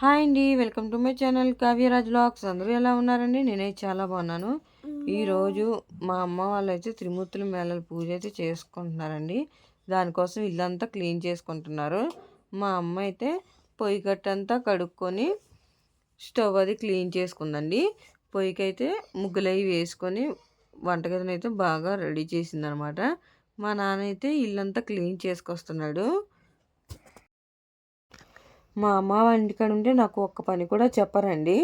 Hi అండి welcome to my channel Kavyaraj vlogs. అందరూ ఎలా ఉన్నారండి? నేనైతే చాలా బాగున్నాను. ఈరోజు మా అమ్మ వాళ్ళు అయితే త్రిమూర్తుల మేళల పూజ అయితే చేసుకుంటున్నారండి. దానికోసం ఇల్లంతా క్లీన్ చేసుకుంటున్నారు. మా అమ్మ అయితే పొయ్యి కట్టంతా కడుక్కొని స్టవ్ అది క్లీన్ చేసుకుందండి. పొయ్యికి అయితే ముగ్గులవి వేసుకొని వంటగదిని అయితే బాగా రెడీ చేసిందనమాట. మా నాన్న అయితే ఇల్లంతా క్లీన్ చేసుకొస్తున్నాడు. మా అమ్మ ఇంటికాడ ఉంటే నాకు ఒక్క పని కూడా చెప్పరండి.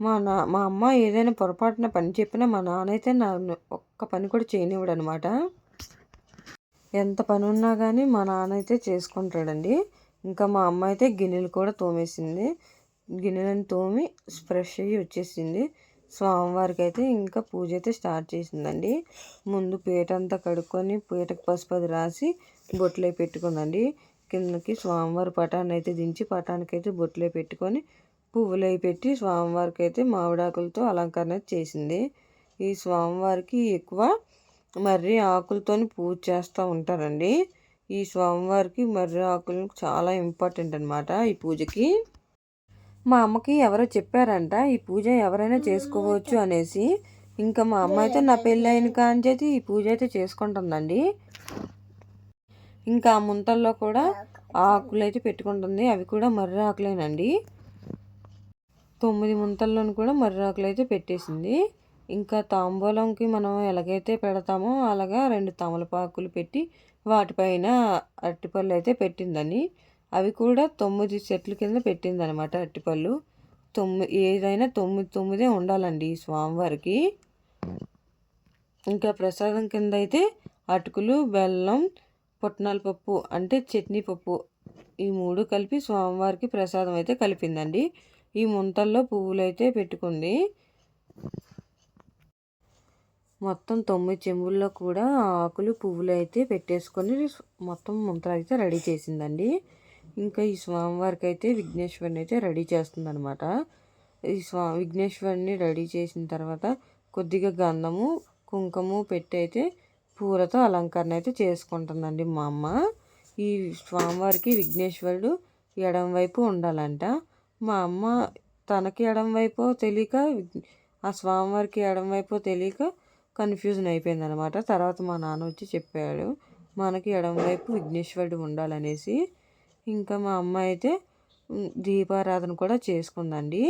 మా నా మా అమ్మ ఏదైనా పొరపాటున పని చెప్పినా మా నాన్న అయితే నా ఒక్క పని కూడా చేయనివ్వడు అనమాట ఎంత పని ఉన్నా కానీ మా నాన్న అయితే చేసుకుంటాడండి. ఇంకా మా అమ్మ అయితే గిన్నెలు కూడా తోమేసింది. గిన్నెలను తోమి ఫ్రెష్ అయ్యి వచ్చేసింది. స్వామివారికి అయితే ఇంకా పూజ అయితే స్టార్ట్ చేసిందండి. ముందు పీట అంతా కడుక్కొని పీటకు పసుపు అది రాసి బొట్లు పెట్టుకుందండి. కిందకి స్వామివారి పటాన్ని అయితే దించి పటానికి అయితే బొట్లు పెట్టుకొని పువ్వులు అవి పెట్టి స్వామివారికి అయితే మామిడాకులతో అలంకరణ చేసింది. ఈ స్వామివారికి ఎక్కువ మర్రి ఆకులతో పూజ చేస్తూ ఉంటారండి. ఈ స్వామివారికి మర్రి ఆకులు చాలా ఇంపార్టెంట్ అనమాట ఈ పూజకి. మా అమ్మకి ఎవరో చెప్పారంట ఈ పూజ ఎవరైనా చేసుకోవచ్చు అనేసి. ఇంకా మా అమ్మ అయితే నా పెళ్ళి అయిన కానీ ఈ పూజ అయితే చేసుకుంటుందండి. ఇంకా ముంతల్లో కూడా ఆకులు అయితే పెట్టుకుంటుంది. అవి కూడా మర్రి ఆకులేనండి. తొమ్మిది ముంతల్లోనూ కూడా మర్రి ఆకులు అయితే పెట్టేసింది. ఇంకా తాంబూలంకి మనం ఎలాగైతే పెడతామో అలాగా రెండు తమలపాకులు పెట్టి వాటిపైన అరటిపళ్ళు అయితే పెట్టిందని. అవి కూడా తొమ్మిది చెట్ల కింద పెట్టిందనమాట అరటిపళ్ళు. తొమ్మిది ఏదైనా తొమ్మిది తొమ్మిదే ఉండాలండి స్వామివారికి. ఇంకా ప్రసాదం కింద అయితే అటుకులు బెల్లం పుట్నాల పప్పు అంటే చట్నీ పప్పు. ఈ మూడు కలిపి స్వామివారికి ప్రసాదం అయితే కలిపిందండి. ఈ ముంతల్లో పువ్వులు అయితే పెట్టుకుంది. మొత్తం తొమ్మిది చెంబుల్లో కూడా ఆకులు పువ్వులు అయితే పెట్టేసుకొని మొత్తం ముంతలు అయితే రెడీ చేసిందండి. ఇంకా ఈ స్వామివారికి అయితే విఘ్నేశ్వరిని అయితే రెడీ చేస్తుందనమాట ఈ స్వా విఘ్నేశ్వరిని రెడీ చేసిన తర్వాత కొద్దిగా గంధము కుంకుమ పెట్టి అయితే పూలతో అలంకరణ అయితే చేసుకుంటుందండి మా అమ్మ. ఈ స్వామివారికి విఘ్నేశ్వరుడు ఎడం వైపు ఉండాలంట. మా అమ్మ తనకి ఎడం వైపు తెలియక ఆ స్వామివారికి ఎడం వైపు తెలియక కన్ఫ్యూజన్ అయిపోయింది అనమాట తర్వాత మా నాన్న వచ్చి చెప్పాడు మనకి ఎడం వైపు విఘ్నేశ్వరుడు ఉండాలనేసి. ఇంకా మా అమ్మ అయితే దీపారాధన కూడా చేసుకుందండి.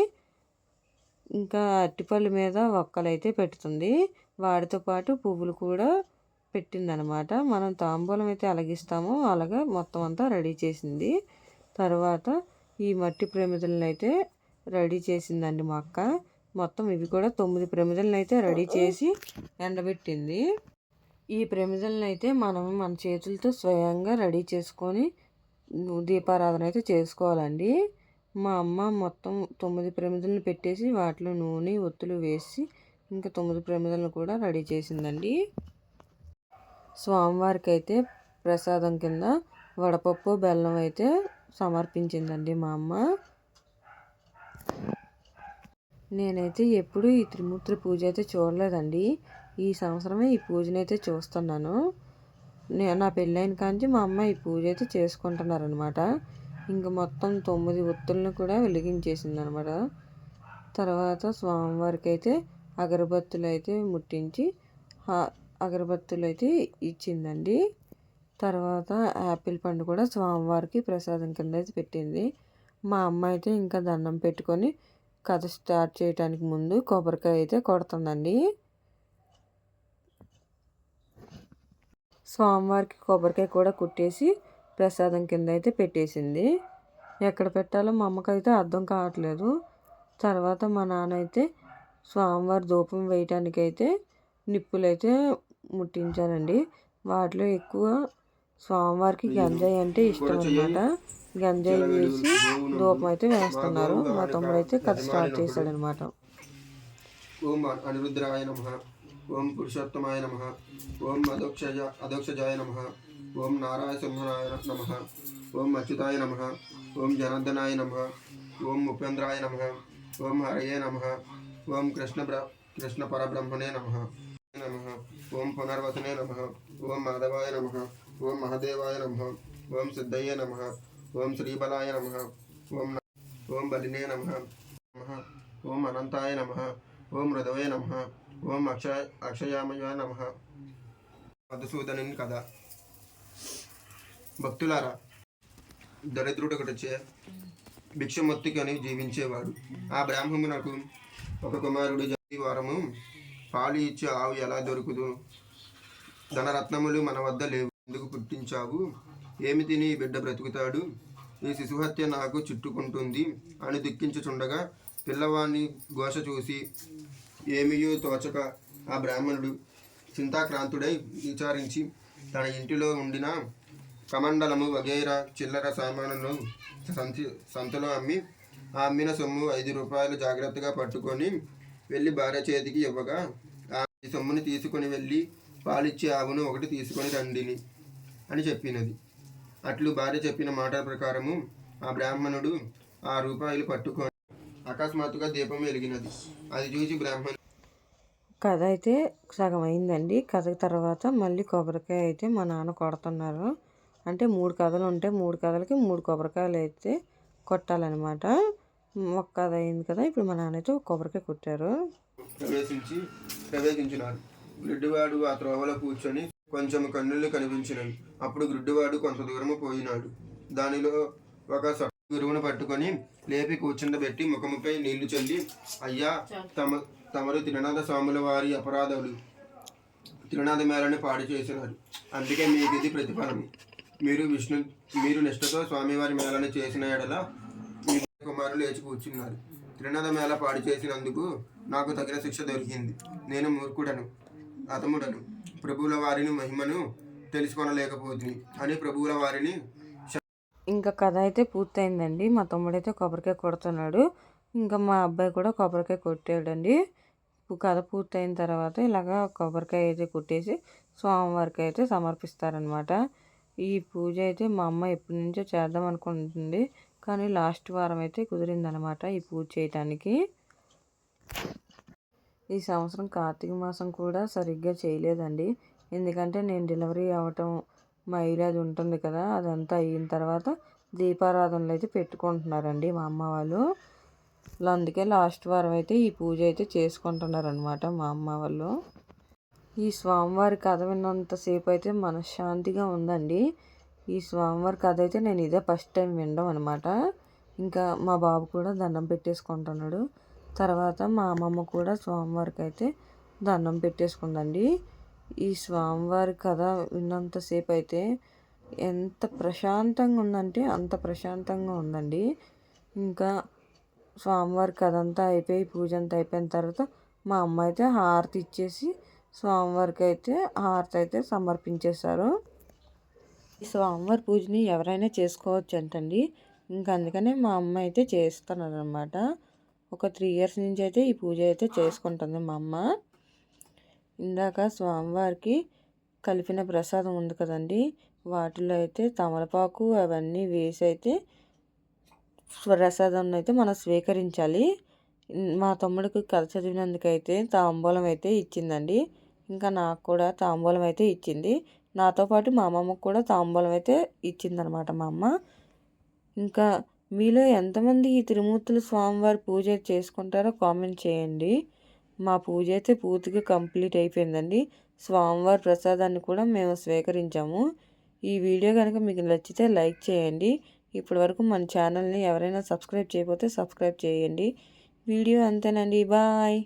ఇంకా అరటిపళ్ళు మీద ఒక్కలైతే పెడుతుంది. వాటితో పాటు పువ్వులు కూడా పెట్టిందనమాట. మనం తాంబూలం అయితే అలగిస్తామో. అలాగే మొత్తం అంతా రెడీ చేసింది. తర్వాత ఈ మట్టి ప్రమిదలను అయితే రెడీ చేసిందండి మా అక్క. మొత్తం ఇవి కూడా తొమ్మిది ప్రమిదలను అయితే రెడీ చేసి ఎండబెట్టింది. ఈ ప్రమిదలను అయితే మనం మన చేతులతో స్వయంగా రెడీ చేసుకొని దీపారాధన అయితే చేసుకోవాలండి. మా అమ్మ మొత్తం తొమ్మిది ప్రమిదలను పెట్టేసి వాటిలో నూనె ఒత్తులు వేసి ఇంకా తొమ్మిది ప్రమిదలను కూడా రెడీ చేసిందండి. స్వామివారికి అయితే ప్రసాదం కింద వడపప్పు బెల్లం అయితే సమర్పించిందండి మా అమ్మ. నేనైతే ఎప్పుడూ ఈ త్రిమూర్తి పూజ అయితే చూడలేదండి. ఈ సంవత్సరమే ఈ పూజనైతే చూస్తున్నాను. నేను నా పెళ్ళైన కాంచి మా అమ్మ ఈ పూజ అయితే చేసుకుంటున్నారనమాట ఇంకా మొత్తం తొమ్మిది ఒత్తులను కూడా వెలిగించేసింది అనమాట తర్వాత స్వామివారికి అయితే అగరబత్తులు అయితే ముట్టించి అగరబత్తులు అయితే ఇచ్చిందండి. తర్వాత యాపిల్ పండు కూడా స్వామివారికి ప్రసాదం కింద అయితే పెట్టింది. మా అమ్మ అయితే ఇంకా దండం పెట్టుకొని కథ స్టార్ట్ చేయడానికి ముందు కొబ్బరికాయ అయితే కొడుతుందండి. స్వామివారికి కొబ్బరికాయ కూడా కుట్టేసి ప్రసాదం కింద అయితే పెట్టేసింది. ఎక్కడ పెట్టాలో మా అమ్మకైతే అర్థం కావట్లేదు. తర్వాత మా నాన్న అయితే స్వామివారి ధూపం వేయటానికి అయితే నిప్పులైతే ముట్టించానండి వాటిలో ఎక్కువ స్వామివారికి గంజాయి అంటే ఇష్టం అనమాట గంజాయి వేసి ధూపం అయితే వేస్తున్నారు. మా తమ్ముడు అయితే కథ స్టార్ట్ చేశాడనమాట ఓం అనిరుద్రాయ నమ. ఓం పురుషోత్తమాయ నమ. ఓం అదోక్షజ అదోక్షజాయ నమ. ఓం నారాయ సింహనాయ నమ. ఓం అచ్యుతాయ నమ. ఓం జనార్దనాయ నమ. ఓం ఉపేంద్రాయ నమ. ఓం హరయే నమ. ఓం కృష్ణ కృష్ణ పరబ్రహ్మణే నమ. నమ. ఓం పునర్వసనే నమ. ఓం మాధవాయ నమ. ఓం మహదేవాయ నమ. ఓం సిద్ధయ్య నమ. ఓం శ్రీబలాయ నమ. ఓం ఓం బలినే నమ. నమ. ఓం అనంతాయ నమ. ఓం మృదవే నమ. ఓం అక్షయ అక్షయామయ నమ. మధుసూదనుని కథ. భక్తులారా దరిద్రుడు ఒకటొచ్చే భిక్షమొత్తికని జీవించేవాడు. ఆ బ్రాహ్మణునకు ఒక కుమారుడు జతి వారము పాలు ఇచ్చే ఆవు ఎలా దొరుకుదు? ధనరత్నములు మన వద్ద లేవు. ఎందుకు పుట్టించావు? ఏమి తిని బిడ్డ బ్రతుకుతాడు? ఈ శిశుహత్య నాకు చుట్టుకుంటుంది అని దుఃఖించుచుండగా పిల్లవాడిని ఘోష చూసి ఏమియో తోచక ఆ బ్రాహ్మణుడు చింతాక్రాంతుడై విచారించి తన ఇంటిలో ఉండిన కమండలము వగైరా చిల్లర సామానులను సంతి సంతలో అమ్మి ఆ అమ్మిన సొమ్ము ఐదు రూపాయలు జాగ్రత్తగా పట్టుకొని వెళ్ళి భార్య చేతికి ఇవ్వగా ఆ సొమ్ముని తీసుకొని వెళ్ళి పాలిచ్చే ఆవును ఒకటి తీసుకొని రండిని అని చెప్పినది. అట్లు భార్య చెప్పిన మాట ప్రకారము ఆ బ్రాహ్మణుడు ఆ రూపాయలు పట్టుకొని అకస్మాత్తుగా దీపం వెలిగినది. అది చూసి బ్రాహ్మణుడు కథ అయితే సగం అయిందండి. కథ తర్వాత మళ్ళీ కొబ్బరికాయ అయితే మా నాన్న కొడుతున్నారు. అంటే మూడు కథలు ఉంటే మూడు కథలకి మూడు కొబ్బరికాయలు అయితే కొట్టాలన్నమాట. ఒక అయింది కదా. ఇప్పుడు మా నాన్న అయితే ఒక కొబ్బరికాయ కొట్టారు. ప్రవేశించి ప్రవేశించినాడు. గ్రిడ్డివాడు ఆ త్రోవలో కూర్చొని కొంచెం కన్నులు కనిపించినవి. అప్పుడు గ్రిడ్డివాడు కొంత దూరము పోయినాడు. దానిలో ఒక గురువును పట్టుకొని లేపి కూర్చుండబెట్టి ముఖముపై నీళ్ళు చల్లి అయ్యా తమ తమరు తిరునాథ స్వాముల వారి అపరాధాలు తిరునాథ మేళని పాడు చేసినారు. అందుకే మీకు ఇది ప్రతిఫలం మీరు విష్ణు మీరు నిష్ఠతో స్వామివారి మేళని చేసిన ఎడల మీ లేచి కూర్చున్నారు. త్రినాదమేళ పాడు చేసినందుకు నాకు తగిన శిక్ష దొరికింది. నేను మూర్ఖుడను అతముడను ప్రభువుల వారిని మహిమను తెలుసుకొనలేకపోతుంది అని ప్రభువుల వారిని ఇంకా కథ అయితే పూర్తయిందండి. మా తమ్ముడైతే కొబ్బరికాయ కొడుతున్నాడు. ఇంకా మా అబ్బాయి కూడా కొబ్బరికాయ కొట్టాడండి. కథ పూర్తయిన తర్వాత ఇలాగా కొబ్బరికాయ అయితే కొట్టేసి స్వామివారికి అయితే సమర్పిస్తారనమాట ఈ పూజ అయితే మా అమ్మ ఎప్పటి నుంచో చేద్దాం అనుకుంటుంది. కానీ లాస్ట్ వారం అయితే కుదిరిందనమాట ఈ పూజ చేయటానికి. ఈ సంవత్సరం కార్తీక మాసం కూడా సరిగ్గా చేయలేదండి. ఎందుకంటే నేను డెలివరీ అవ్వటం మైలేజ్ ఉంటుంది కదా అదంతా అయిన తర్వాత దీపారాధనలు అయితే పెట్టుకుంటున్నారండి మా అమ్మ వాళ్ళు. అందుకే లాస్ట్ వారం అయితే ఈ పూజ అయితే చేసుకుంటున్నారనమాట మా అమ్మ వాళ్ళు. ఈ స్వామివారి కథ విన్నంతసేపు అయితే మనశ్శాంతిగా ఉందండి. ఈ స్వామివారి కథ అయితే నేను ఇదే ఫస్ట్ టైం వినడం అనమాట ఇంకా మా బాబు కూడా దండం పెట్టేసుకుంటున్నాడు. తర్వాత మా అమ్మమ్మ కూడా స్వామివారికి అయితే దండం పెట్టేసుకుందండి. ఈ స్వామివారి కథ విన్నంతసేపు అయితే ఎంత ప్రశాంతంగా ఉందంటే అంత ప్రశాంతంగా ఉందండి. ఇంకా స్వామివారి కథ అంతా అయిపోయి పూజ అంతా అయిపోయిన తర్వాత మా అమ్మ అయితే హారతి ఇచ్చేసి స్వామివారికి అయితే హారతి అయితే సమర్పించేశారు. స్వామివారి పూజని ఎవరైనా చేసుకోవచ్చు అంటండి ఇంకా అందుకనే మా అమ్మ అయితే చేస్తున్నారు అనమాట ఒక త్రీ ఇయర్స్ నుంచి అయితే ఈ పూజ అయితే చేసుకుంటుంది మా అమ్మ. ఇందాక స్వామివారికి కలిపిన ప్రసాదం ఉంది కదండి. వాటిలో అయితే తమలపాకు అవన్నీ వేసి అయితే ప్రసాదం అయితే మనం స్వీకరించాలి. మా తమ్ముడికి కథ చదివినందుకైతే తాంబూలం అయితే ఇచ్చిందండి. ఇంకా నాకు కూడా తాంబూలం అయితే ఇచ్చింది. నాతో పాటు మా అమ్మమ్మకు కూడా తాంబూలం అయితే ఇచ్చిందనమాట మా అమ్మ. ఇంకా మీలో ఎంతమంది ఈ తిరుమూర్తుల స్వామివారి పూజ చేసుకుంటారో కామెంట్ చేయండి. మా పూజ అయితే పూర్తిగా కంప్లీట్ అయిపోయిందండి. స్వామివారి ప్రసాదాన్ని కూడా మేము స్వీకరించాము. ఈ వీడియో కనుక మీకు నచ్చితే లైక్ చేయండి. ఇప్పటివరకు మన ఛానల్ని ఎవరైనా సబ్స్క్రైబ్ చేయకపోతే సబ్స్క్రైబ్ చేయండి. వీడియో అంతేనండి. బాయ్.